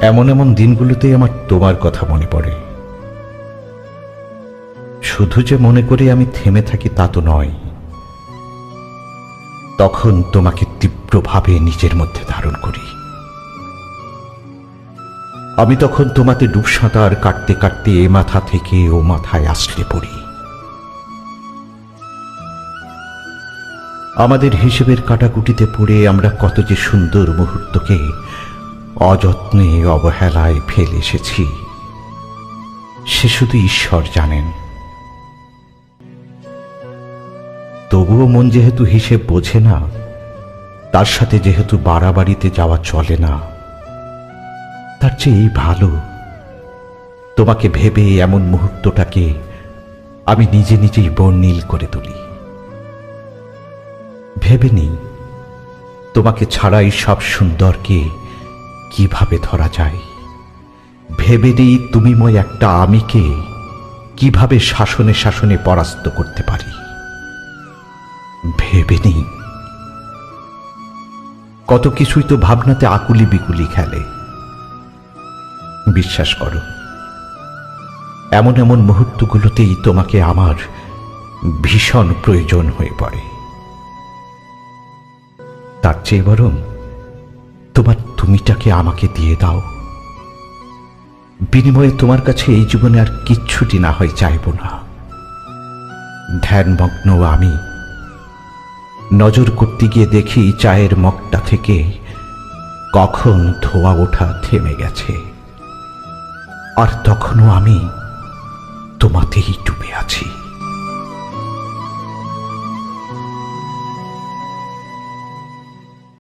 এমন এমন দিনগুলোতেই আমার তোমার কথা মনে পড়ে। শুধু যে মনে করে আমি থেমে থাকি তা তো নয়। তখন তোমাকে তীব্রভাবে নিজের মধ্যে ধারণ করি। আমি তখন তোমাতে ডুব সাঁতার কাটতে কাটতে এ মাথা থেকে ও মাথায় আসলে পড়ি। আমাদের হিসেবের কাটাকুটিতে পড়ে আমরা কত যে সুন্দর মুহূর্তকে অযত্নে অবহেলায় ফেলে এসেছি। সে শুধু ঈশ্বর জানেন। তবুও মন যেহেতু হিসেব বোঝে না, তার সাথে যেহেতু বাড়াবাড়িতে যাওয়া চলে না, তার চেয়ে ভালো। তোমাকে ভেবে এমন মুহূর্তটাকে আমি নিজে নিজেই বর্ণিল করে তুলি। ভেবে নিই, তোমাকে ছাড়াই সব সুন্দরকে কীভাবে ধরা যায়? ভেবে নিই তুমিময় একটা আমিকে কীভাবে শাসনে শাসনে পরাস্ত করতে পারি? ভেবে নিই। কত কিছুই তো ভাবনাতে আকুলি বিকুলি খেলে। বিশ্বাস করো, এমন এমন মুহূর্তগুলোতেই তোমাকে আমার ভীষণ প্রয়োজন হয়ে পড়ে। তার চেয়ে বরং তোমার তুমিটাকে আমাকে দিয়ে দাও। বিনিময়ে তোমার কাছে এই জীবনে আর কিচ্ছুটি না হয় চাইব না। ধ্যানমগ্ন আমি নজর করতে গিয়ে দেখি চায়ের মগটা থেকে কখন ধোয়া ওঠা থেমে গেছে। আর তখনও আমি তোমাতেই ডুবে আছি।